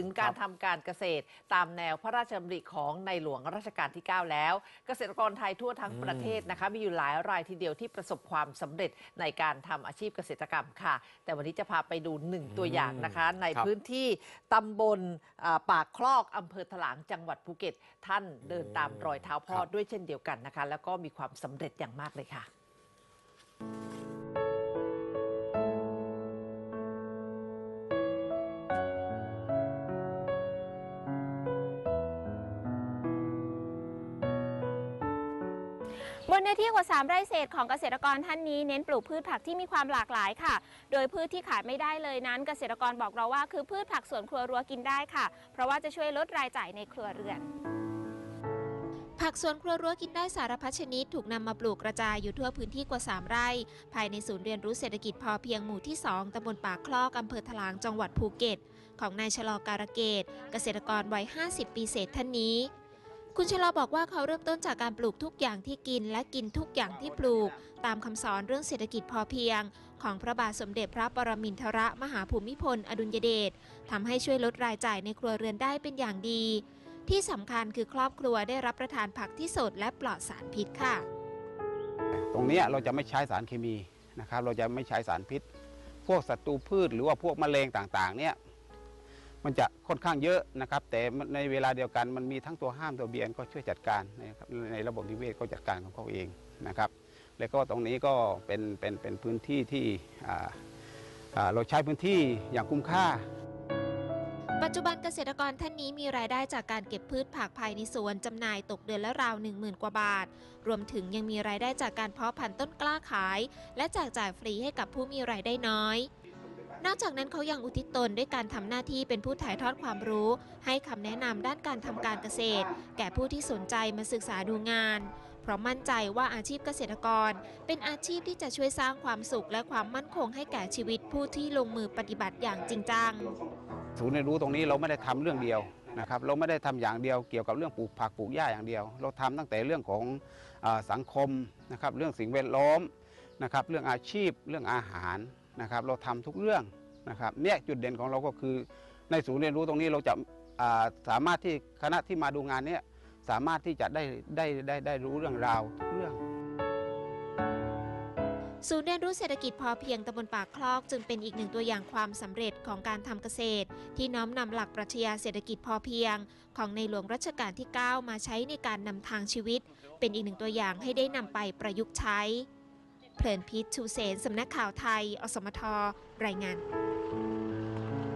ถึงการทำการเกษตร ตามแนวพระราชดำริของในหลวงรัชกาลที่ 9 แล้ว เกษตรกรไทยทั่วทั้งประเทศนะคะ มีอยู่หลายรายทีเดียวที่ประสบความสำเร็จในการทำอาชีพเกษตรกรรมค่ะ แต่วันนี้จะพาไปดูหนึ่งตัวอย่างนะคะ ในครับพื้นที่ตำบลอ่าปากคลอกอำเภอถลางจังหวัดภูเก็ต ท่านเดินตามรอยเท้าพ่อครับด้วยเช่นเดียวกันนะคะ แล้วก็มีความสำเร็จอย่างมากเลยค่ะ บนเนื้อที่กว่า 3 ไร่เศษของเกษตรกรท่านนี้เน้นปลูกพืชผักที่มีความหลากหลายค่ะ โดยพืชที่ขาดไม่ได้เลยนั้น เกษตรกรบอกเราว่าคือพืชผักสวนครัวรัวกินได้ค่ะ เพราะว่าจะช่วยลดรายจ่ายในครัวเรือน ผักสวนครัวรั้วกินได้สารพัดชนิด ถูกนำมาปลูกกระจายอยู่ทั่วพื้นที่กว่า 3 ไร่ ภายในศูนย์เรียนรู้เศรษฐกิจพอเพียงหมู่ที่ 2ตำบลปากคลอกอำเภอถลางจังหวัดภูเก็ตของนายชะลอการเกต เกษตรกรวัย 50 ปีเศษท่านนี้ คุณชะลอบอกว่าเขาเริ่มต้นจากการปลูกทุกอย่างที่กิน และกินทุกอย่างที่ปลูก ตามคำสอนเรื่องเศรษฐกิจพอเพียง ของพระบาทสมเด็จพระปรมินทรมหาภูมิพล อดุลยเดชทำให้ช่วยลดรายจ่ายในครัวเรือนได้เป็นอย่างดี ที่สำคัญคือครอบครัวได้รับประทานผักที่สดและปลอดสารพิษค่ะ ตรงนี้เราจะไม่ใช้สารเคมีนะครับ เราจะไม่ใช้สารพิษ พวกศัตรูพืชหรือว่าพวกแมลงต่างๆเนี่ย มันจะค่อนข้างเยอะนะครับ แต่ในเวลาเดียวกันมันมีทั้งตัวห้ามตัวเบียนก็ช่วยจัดการนะครับในระบบนิเวศก็จัดการของเขาเองนะครับ แล้วก็ตรงนี้ก็เป็นเป็นเป็นพื้นที่ที่เราใช้พื้นที่อย่างคุ้มค่า ปัจจุบันเกษตรกรท่านนี้มีรายได้จากการเก็บพืชผักภายในสวนจำหน่ายตกเดือนละราว 10,000 กว่าบาท รวมถึงยังมีรายได้จากการเพาะพันธุ์ต้นกล้าขาย และแจกจ่ายฟรีให้กับผู้มีรายได้น้อย นอกจากนั้นเขายังอุทิศตนด้วยการทำหน้าที่เป็นผู้ถ่ายทอดความรู้ ให้คำแนะนำด้านการทำการเกษตร แก่ผู้ที่สนใจมาศึกษาดูงาน เพราะมั่นใจว่าอาชีพเกษตรกร เป็นอาชีพที่จะช่วยสร้างความสุขและความมั่นคงให้แก่ชีวิตผู้ที่ลงมือปฏิบัติอย่างจริงจังศูนย์เรียนรู้ตรงนี้เราไม่ได้ทำเรื่องเดียวนะครับเราไม่ได้ทำอย่างเดียวเกี่ยวกับเรื่องปลูกผักปลูกหญ้าอย่างเดียว เราทำตั้งแต่เรื่องของอสังคมนะครับเรื่องสิ่งแวดล้อมนะครับเรื่องอาชีพเรื่องอาหาร นะครับเราทำทุกเรื่องนะครับเนี่ยจุดเด่นของเราก็คือ ในศูนย์เรียนรู้ตรงนี้เราจะาสามารถที่คณะที่มาดูงานเนี้สามารถที่จะได้ได้ได้ได้รู้เรื่องราวทุกเรื่องศูนย์เรียนรู้เศรษฐกิจพอเพียงตำบลปากคลอกจึงเป็นอีกหนึ่งตัวอย่างความสำเร็จของการทำเกษตร ที่น้อมนำหลักปรัชญาเศรษฐกิจพอเพียง ของในหลวงรัชกาลที่ 9 มาใช้ในการนำทางชีวิต เป็นอีกหนึ่งตัวอย่างให้ได้นำไปประยุกต์ใช้ เพลินพิษชูเสนสำนักข่าวไทย อสมทรายงาน